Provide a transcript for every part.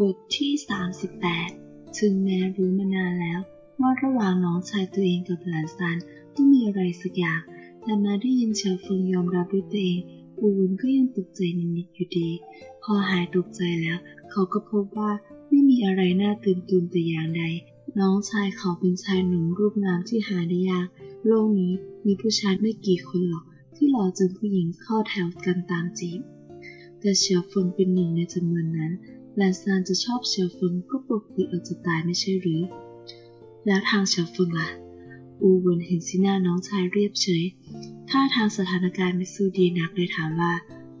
บทที่ 38 ถึงแม้รู้มานานแล้ว ว่าระหว่างน้องชายตัวเองกับหลานซานต้องมีอะไรสักอย่าง แต่มาได้ยินเฉิเฟิงยอมรับด้วยตัวเองอูวุนก็ยังตกใจนิดๆอยู่ดี พอหายตกใจแล้ว เขาก็พบว่าไม่มีอะไรน่าตื่นตูนแต่อย่างใด น้องชายเขาเป็นชายหนุ่มรูปงามที่หาได้ยาก โลกนี้มีผู้ชายไม่กี่คนหรอก ที่หล่อจนผู้หญิงเข้าแถวกันตามจีบ แต่เฉียวเฟิงเป็นหนึ่งในจำนวนนั้น หลนซานจะชอบเฉียวเฟิงก็ปกติเอาจะตายไม่ใช่หรือ แล้วทางเฉียวเฟิงล่ะ อูเวินเห็นสีหน้าน้องชายเรียบเฉยถ้าทางสถานการณ์ไม่สู้ดีนักเลยถามว่า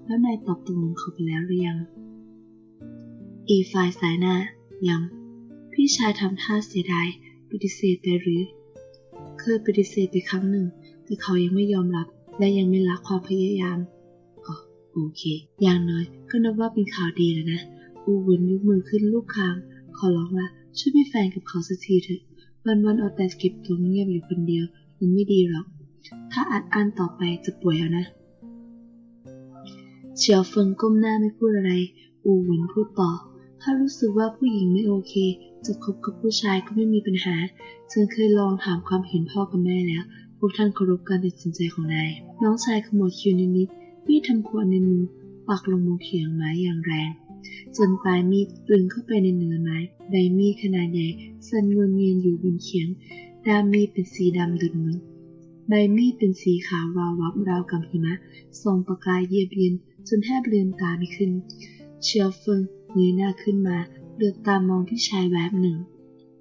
แล้วนายตอบตกลงเขาไปแล้วหรือยัง อีฝ่ายสายหน้า ยัง พี่ชายทำท่าเสียดายปฏิเสธไปหรือ เคยปฏิเสธไปครั้งหนึ่ง แต่เขายังไม่ยอมรับ และยังไม่ละความพยายามอ๋อโอเค อย่างน้อยก็นับว่าเป็นข่าวดีแล้วนะ อูวินยกมือขึ้นลูกคาง ขอร้องว่าช่วยเป็นแฟนกับเขาสักทีเถอะ วันวันๆเอาแต่เก็บตัวเงียบอยู่คนเดียว มันไม่ดีหรอก ถ้าอัดอั้นต่อไปจะป่วยเอานะเฉียวเฟิงก้มหน้าไม่พูดอะไร อูหวินพูดต่อ ถ้ารู้สึกว่าผู้หญิงไม่โอเค จะคบกับผู้ชายก็ไม่มีปัญหาฉันเคยลองถามความเห็นพ่อกับแม่แล้ว พวกท่านเคารพการตัดสินใจของนาย น้องชายขมวดคิ้วนิดๆมีดทำครัวในมือปักลงบนเขียงไม้อย่างแรง จนปลายมีดตึงเข้าไปในเนื้อไม้ ใบมีดขนาดใหญ่สั่นงวนเงียนอยู่บนเขียงด้ามมีดเป็นสีดำดุดมึงใบมีดเป็นสีขาววาววับราวกับหิมะส่งประกายเยียบเย็นจนแทบลืมตาไม่ขึ้น เชียวเฟิงเงยหน้าขึ้นมาเลือบตามองพี่ชายแวบหนึ่ง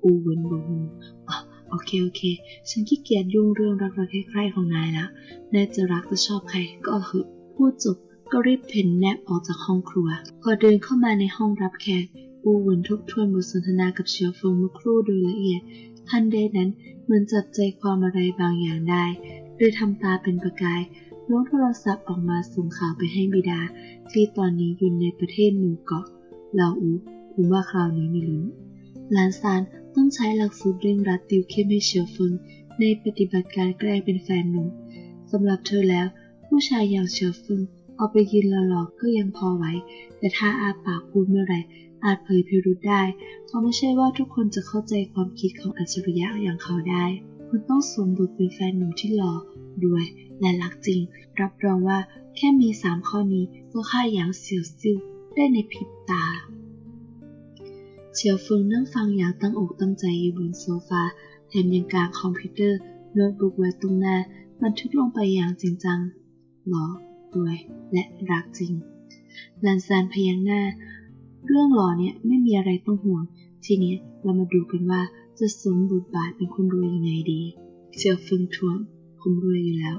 อูเวินบกมืออ๋อโอเคโอเค ฉันขี้เกียจยุ่งเรื่องรักๆใครๆของนายแล้วนายจะรักจะชอบใครก็เอาเหอะพูดจบ ก็รีบเพ่นแนบออกจากห้องครัว พอเดินเข้ามาในห้องรับแขกอูเวินทบทวนบทสนทนากับเชียวเฟิงเมื่อครู่โดยละเอียดทันใดนั้นเหมือนจับใจความอะไรบางอย่างได้ โดยทำตาเป็นประกายล้วงโทรศัพท์ออกมาส่งข่าวไปให้บิดา ที่ตอนนี้อยู่ในประเทศหมู่เกาะเราอูผมว่าคราวนี้ไม่ลุ้นหลานซานต้องใช้หลักสูตรเร่งรัดติวเข้มให้เชียวเฟิงในปฏิบัติการแกล้งเป็นแฟนหนุ่มสำหรับเธอแล้ว ผู้ชายอย่างเชียวเฟิง เอาไปยืนหลอกๆก็ยังพอไหว แต่ถ้าอาปากพูดเมื่อไรอาจเผยพิรุธได้ เพราะไม่ใช่ว่าทุกคนจะเข้าใจความคิดของอัจฉริยะอย่างเขาได้ คุณต้องสวมบทเป็นแฟนหนุ่มที่หล่อรวย และรักจริง รับรองว่าแค่มีสามข้อนี้ก็ฆ่าอย่างเสียวซิ่วได้ในพริบตา เฉียวเฟิงนั่งฟังอย่างตั้งอกตั้งใจอยู่บนโซฟาแถมยังกางคอมพิวเตอร์โน้ตบุ๊กไว้ตรงหน้าบันทึกลงไปอย่างจริงจังหล่อ รวย และรักจริงลันซานพยักหน้า เรื่องหล่อเนี่ยไม่มีอะไรต้องห่วง ทีนี้เรามาดูกันว่าจะสมบทบาทเป็นคนรวยยังไงดีเฉียวฟิงทวงผมรวยอยู่แล้ว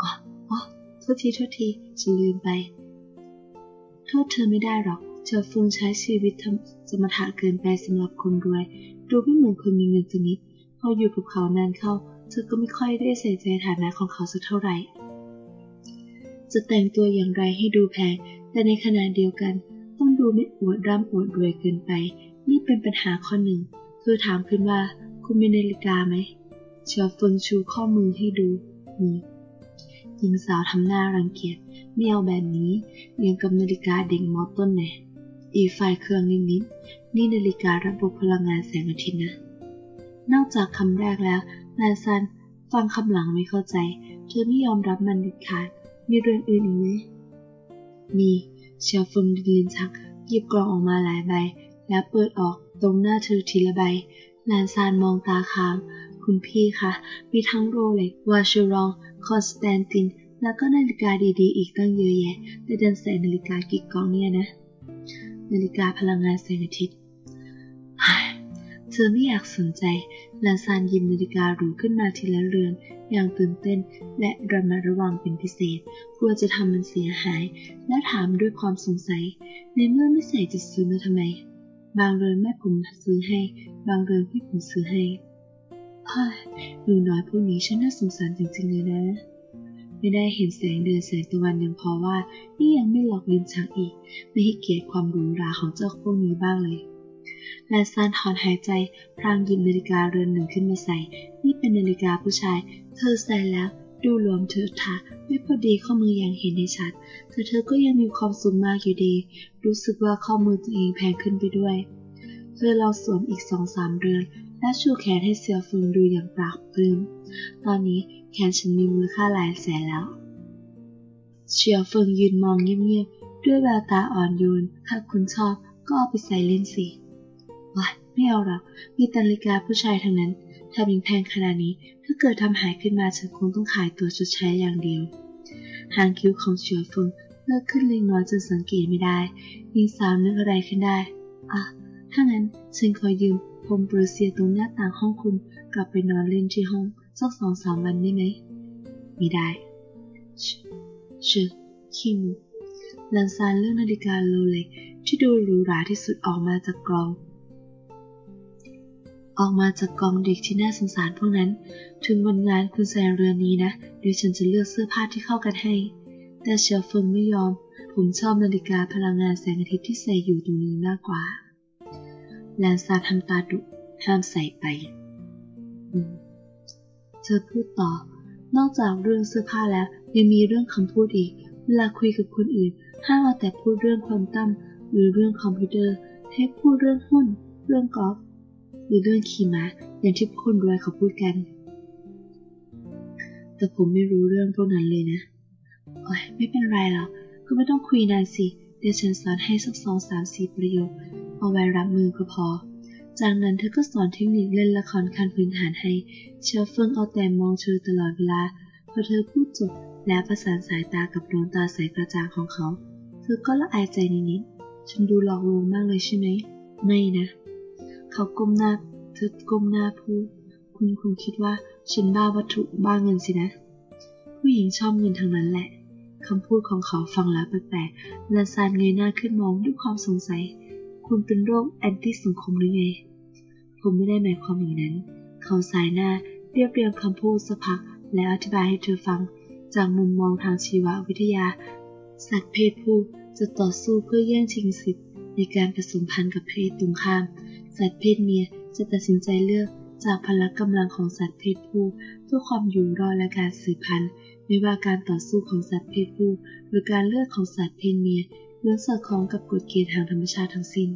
อ๋ออ๋อโทษทีโทษทีฉันลืมไป โทษเธอไม่ได้หรอกเฉียวฟิงใช้ชีวิตทำสมถะเกินไปสำหรับคนรวย ดูไม่เหมือนคนมีเงินสนิดพออยู่กับเขานานเข้า เธอก็ไม่ค่อยได้ใส่ใจฐานะของเขาสักเท่าไหร่ จะแต่งตัวอย่างไรให้ดูแพง แต่ในขณะเดียวกัน ต้องดูไม่อวดร่ำอวดรวยเกินไป นี่เป็นปัญหาข้อหนึ่งเธอถามขึ้นว่า คุณมีนาฬิกาไหมเฉียวเฟิงชูข้อมือให้ดูมีหญิงสาวทำหน้ารังเกียจไม่เอาแบบนี้เรียงกับนาฬิกาเด็กมอต้นแน่อีฝ่ายเครื่องนิดๆนี่นาฬิการะบบพลังงานแสงอาทิตย์นะ นอกจากคำแรกแล้วลานซันฟังคำหลังไม่เข้าใจ เธอไม่ยอมรับมันเด็ดขาด มีเรื่องอื่นอีกไหม มีเชียวฟิงดินลินชัก หยิบกล่องออกมาหลายใบ แล้วเปิดออกตรงหน้าเธอทีละใบลานซานมองตาค้าง คุณพี่คะ มีทั้งโรเล็กวาชูรอง คอนสแตนติน แล้วก็นาฬิกาดีๆ อีกตั้งเยอะแยะ แต่ดันใส่นาฬิกากี่กองเนี่ยนะ นาฬิกาพลังงานแสงอาทิตย์ เธอไม่อยากสนใจลานซานยิบนาฬิกาหรูขึ้นมาทีละเรือน อย่างตื่นเต้น และระมัดระวังเป็นพิเศษ กลัวจะทำมันเสียหาย และถามด้วยความสงสัย ในเมื่อไม่ใส่จะซื้อมาทำไม บางเรือนแม่ผมซื้อให้ บางเรือนพี่ผมซื้อให้เฮ้ยหนูน้อยพวกนี้ฉันน่าสงสารจริงๆเลยนะไม่ได้เห็นแสงเดือนแสงตะวันยังพอว่า นี่ยังไม่หลอกลินชักอีก ไม่ให้เกียรติความหรูหราของเจ้าพวกนี้บ้างเลย แลนซานถอนหายใจพรางหยิบนาฬิกาเรือนหนึ่งขึ้นมาใส่ นี่เป็นนาฬิกาผู้ชาย เธอใส่แล้วดูหลวมเถิดทะไม่พอดีข้อมืออย่างเห็นได้ชัด แต่เธอก็ยังมีความสุขมากอยู่ดี รู้สึกว่าข้อมือตัวเองแพงขึ้นไปด้วย เธอเราสวมอีกสองสามเรือน และชูแขนให้เซียวฟิงดูอย่างปราบปลื้มตอนนี้แขนฉันมีมูลค่าหลายแสนแล้วเชียวฟิงยืนมองเงียบๆด้วยแววตาอ่อนโยนถ้าคุณชอบก็เอาไปใส่เล่นสิ ว้ายไม่เอาหรอกมีนาฬิกาผู้ชายทั้งนั้นถ้าเป็นแพงขนาดนี้ ถ้าเกิดทำหายขึ้นมาฉันคงต้องขายตัวชดใช้อย่างเดียว หางคิ้วของเฉียวเฟิงเลิกขึ้นเล็กน้อยจนสังเกตไม่ได้ยิงสาวนึกอะไรขึ้นได้ อะ ถ้างั้นฉันขอยืมพรมเปอร์เซียตรงหน้าต่างห้องคุณกลับไปนอนเล่นที่ห้องสักสองสามวันได้ไหม ไม่ได้ชชขี้มูกลันซานเลือกนาฬิกาโรเล็กที่ดูหรูหราที่สุดออกมาจากกล่อง ออกมาจากกองเด็กที่น่าสงสารพวกนั้น ถึงวันงานคุณใส่เรือนนี้นะเดี๋ยวฉันจะเลือกเสื้อผ้าที่เข้ากันให้ แต่เชลเฟิงไม่ยอม ผมชอบนาฬิกาพลังงานแสงอาทิตย์ที่ใส่อยู่ตรงนี้มากกว่า แลนซาทำตาดุห้ามใส่ไปเธอพูดต่อ นอกจากเรื่องเสื้อผ้าแล้วยังมีเรื่องคำพูดอีก เวลาคุยกับคนอื่น ห้ามเอาแต่พูดเรื่องควอนตัมหรือเรื่องคอมพิวเตอร์ ให้พูดเรื่องหุ้น เรื่องกอล์ฟ หรือเรื่องขี่ม้าอย่างที่คนรวยเขาพูดกัน แต่ผมไม่รู้เรื่องพวกนั้นเลยนะ โอ้ยไม่เป็นไรหรอก ก็ไม่ต้องคุยนานสิ เดี๋ยวฉันสอนให้สักสองสามสี่ประโยค เอาไว้รับมือก็พอ จากนั้นเธอก็สอนเทคนิคเล่นละครขั้นพื้นฐานให้ เชลเฟิงเอาแต่มองเธอตลอดเวลา พอเธอพูดจบและประสานสายตากับดวงตาใสกระจ่างของเขา เธอก็ละอายใจนิดๆฉันดูหลอกลวงมากเลยใช่ไหม ไม่นะ เขาก้มหน้าเธอก้มหน้าพูดคุณคงคิดว่าฉันบ้าวัตถุบ้าเงินสินะ ผู้หญิงชอบเงินทั้งนั้นแหละคำพูดของเขาฟังแล้วแปลกๆลาซานเงยหน้าขึ้นมองด้วยความสงสัย คุณเป็นโรคแอนตี้สังคมหรือไง ผมไม่ได้หมายความอย่างนั้น เขาสายหน้าเรียบเรียงคำพูดสักพัก แล้วอธิบายให้เธอฟัง จากมุมมองทางชีววิทยา สัตว์เพศผู้จะต่อสู้เพื่อแย่งชิงสิทธิ์ในการผสมพันธุ์กับเพศตรงข้าม สัตว์เพศเมียจะตัดสินใจเลือกจากพละกำลังของสัตว์เพศผู้เพื่อความอยู่รอดและการสืบพันธุ์ ไม่ว่าการต่อสู้ของสัตว์เพศผู้หรือการเลือกของสัตว์เพศเมียล้วนสอดคล้องกับกฎเกณฑ์ทางธรรมชาติทั้งสิ้น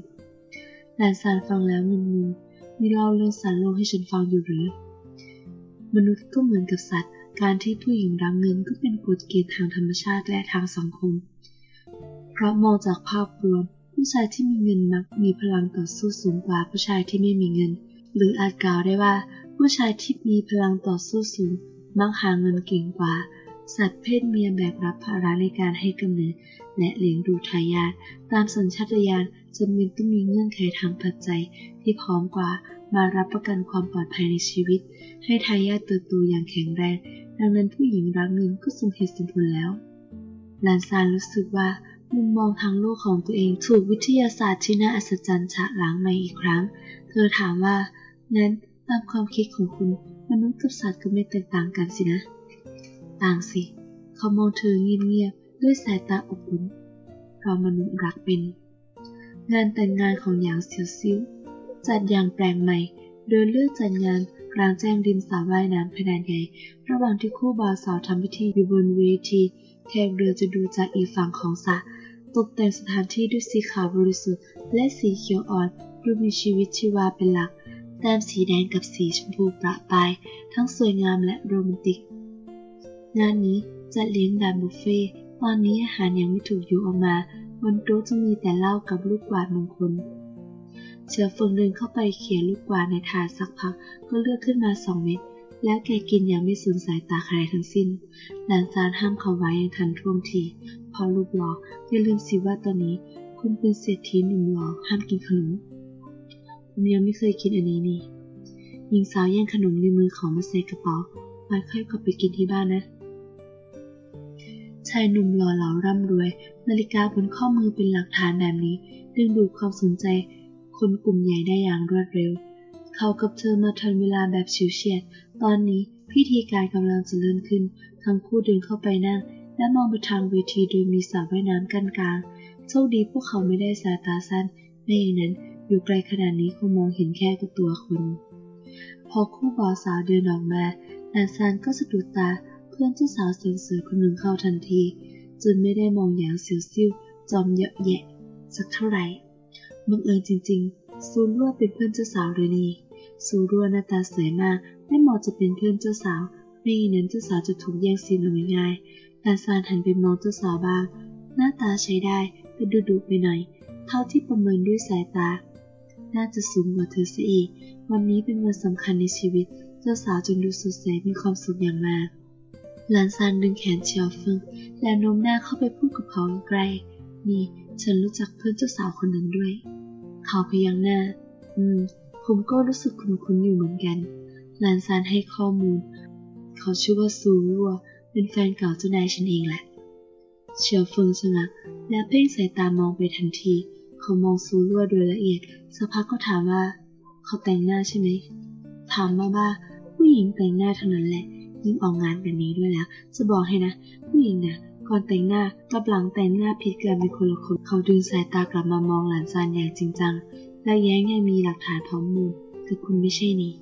หลานสารฟังแล้วงงๆมีเล่าเรื่องสัตว์โลกให้ฉันฟังอยู่หรือ มนุษย์ก็เหมือนกับสัตว์ การที่ผู้หญิงรังเงินก็เป็นกฎเกณฑ์ทางธรรมชาติและทางสังคม เพราะมองจากภาพรวม ผู้ชายที่มีเงินมักมีพลังต่อสู้สูงกว่าผู้ชายที่ไม่มีเงิน หรืออาจกล่าวได้ว่า ผู้ชายที่มีพลังต่อสู้สูง มักหาเงินเก่งกว่า สัตว์เพศเมียแบกรับภาระในการให้กำเนิด และเลี้ยงดูทายาทตามสัญชาตญาณจำเป็นต้องมีเงื่อนไขทางปัจจัยที่พร้อมกว่ามารับประกันความปลอดภัยในชีวิต ให้ทายาทเติบโตอย่างแข็งแรง ดังนั้นผู้หญิงรักเงินก็สมเหตุสมผลแล้วลานซานรู้สึกว่า มุมมองทางโลกของตัวเองถูกวิทยาศาสตร์ที่น่าอัศจรรย์ฉะล้างใหม่อีกครั้ง เธอถามว่างั้นตามความคิดของคุณมนุษย์กับสัตว์ก็ไม่แตกต่างกันสินะ ต่างสิ เขามองเธอเงียบๆด้วยสายตาอบอุ่นเพราะมนุษย์รักเป็น งานแต่งงานของหยางเซียวซิวจัดอย่างแปลงใหม่ โดยเลือกจัดงานกลางแจ้งริมสระว่ายน้ำขนาดใหญ่ ระหว่างที่คู่บ่าวสาวทำพิธีอยู่บนเวทีแขกเรือจะดูจากอีกฝั่งของสระ ตกแต่งสถานที่ด้วยสีขาวบริสุทธิ์และสีเขียวอ่อนดูมีชีวิตชีวาเป็นหลัก แต้มสีแดงกับสีชมพูประปาย ทั้งสวยงามและโรแมนติก งานนี้จะเลี้ยงแบบบุฟเฟ่ตอนนี้อาหารยังไม่ถูกยกออกมาบนโต๊ะจะมีแต่เหล้ากับลูกกวาดมงคล เชื้อเฟิงเดินเข้าไปเขี่ยลูกกวาดในถาดสักพักก็เลือกขึ้นมาสองเม็ดแล้วแกกินอย่างไม่สูญสายตาใครทั้งสิ้น หลานซานห้ามเขาไว้อย่างทันท่วงที อลูกหลออย่าลืมสิว่าตอนนี้ คุณเป็นเศรษฐีหนุ่มหล่อห้ามกินขนม ผมยังไม่เคยกินอันนี้นี่ หญิงสาวแย่งขนมในมือของมาใส่กระเป๋าไว้ค่อยกลับไปกินที่บ้านนะ ชายหนุ่มหล่อเหลาร่ำรวย นาฬิกาบนข้อมือเป็นหลักฐานแบบนี้ดึงดูดความสนใจ คนกลุ่มใหญ่ได้อย่างรวดเร็ว เขากับเธอมาทันเวลาแบบเฉิวเฉียด ตอนนี้พิธีการกำลังจะเริ่มขึ้น ทั้งคู่เดินเข้าไปนั่ง และมองไปทางเวทีโดยมีสระว่ายน้ำกั้นกลางโชคดีพวกเขาไม่ได้สายตาสั้นไม่อย่างนั้นอยู่ไกลขนาดนี้คงมองเห็นแค่กับตัวคน พอคู่บ่าวสาวเดินออกมาลานซานก็สะดุดตาเพื่อนเจ้าสาวเสียงสวยคนหนึ่งเข้าทันที จนไม่ได้มองอย่างเสียวซิ่วจอมเยอะแยะ สักเท่าไหร่บังเอิญจริงๆ ซูรั่วเป็นเพื่อนเจ้าสาวเลยนี่ซูรั่วหน้าตาสวยมากไม่เหมาะจะเป็นเพื่อนเจ้าสาวไม่อย่างนั้นเจ้าสาวจะถูกแย่งซีนเอาง่าย ๆลานซานหันไปมองเจ้าสาวบ้าง หน้าตาใช้ได้แต่ดูดุไปหน่อย เท่าที่ประเมินด้วยสายตา น่าจะสูงกว่าเธอซะอีก วันนี้เป็นวันสำคัญในชีวิต เจ้าสาวจึงดูสดใสมีความสุขอย่างมากหลานซานดึงแขนเชียวเฟิงและโน้มหน้าเข้าไปพูดกับเขาใกล นี่ฉันรู้จักเพื่อนเจ้าสาวคนนั้นด้วย เขาพยักหน้า อืม ผมก็รู้สึกคุ้นๆอยู่เหมือนกัน หลานซานให้ข้อมูล เขาชื่อว่าซูรัว เป็นแฟนเก่าเจ้านายฉันเองแหละเชียวเฟิงชะงักและเพ่งสายตามองไปทันที เขามองซูรั่วโดยละเอียด สักพักก็ถามว่า เขาแต่งหน้าใช่ไหม ถามมาว่าผู้หญิงแต่งหน้าเท่านั้นแหละ ยิ่งออกงานแบบนี้ด้วยแล้ว จะบอกให้นะ ผู้หญิงนะก่อนแต่งหน้ากับหลังแต่งหน้าผิดกันเป็นคนละคนเขาดึงสายตากลับมามองหลานซานอย่างจริงจัง และแย้งยังมีหลักฐานพร้อมมูลแต่คุณไม่ใช่นี่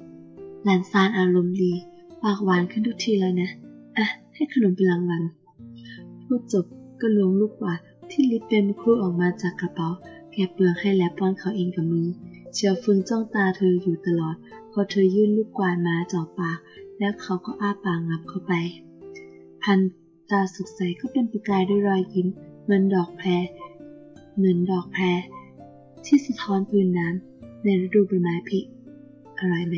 หลานซานอารมณ์ดี ปากหวานขึ้นทุกทีแล้วนะ อะ ให้ขนมเป็นรางวัลพูดจบก็ล้วงลูกหวานที่ลิปเป็นครูออกมาจากกระเป๋า แกเปลือกให้และป้อนเขาเองกับมือ เชียวฟึงจ้องตาเธออยู่ตลอด พอเธอยื่นลูกกวาดมาจ่อปาก แล้วเขาก็อ้าปากงับเข้าไป พันตาสุขใสก็เป็นประกายด้วยรอยยิ้ม เหมือนดอกแพรเหมือนดอกแพรที่สะท้อนพื้นน้ำในฤดูใบไม้ผลิอร่อยไหม